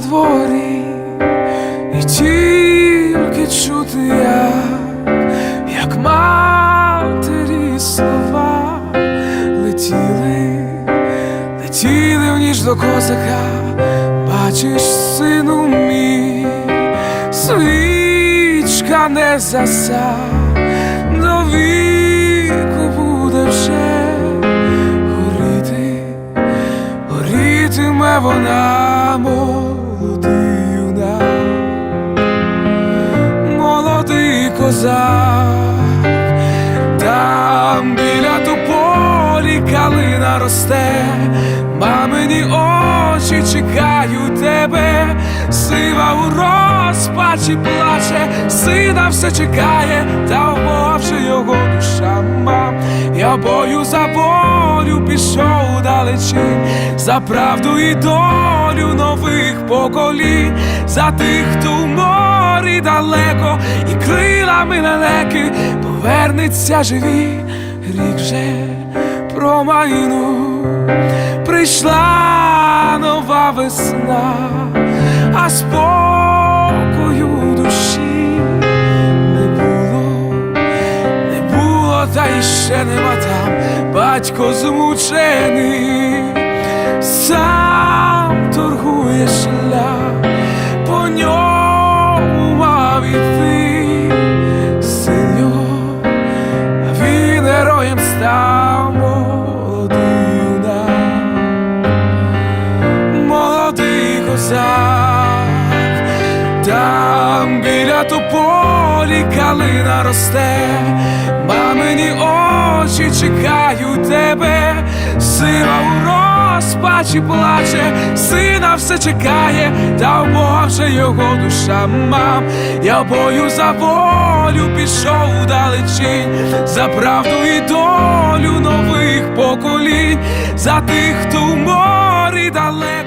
дворі, і тільки чути як, як матері слова летіли, летіли в ніч до козака, бачиш, сину мій, свічка не заса, вона молодий молодий козак, там біля тополі калина росте, мамині очі чекають тебе, сива у розпачі плаче, сина все чекає, та умовши його душа. Я бою за волю пішов далечінь, за правду і долю нових поколінь, за тих, хто в морі далеко, і крилами лелеки повернеться живі, рік вже промайну, прийшла нова весна, а спокою та іще нема там. Батько змучений, сам торгує шлях, по ньому мав іти син його, а він героєм став молодий козак. Там біля тополі калина росте, очі чекають тебе, сила у розпачі плаче, сина все чекає, та в його душа мам. Я бою за волю пішов далечінь, за правду і долю нових поколінь, за тих, хто в морі далеко.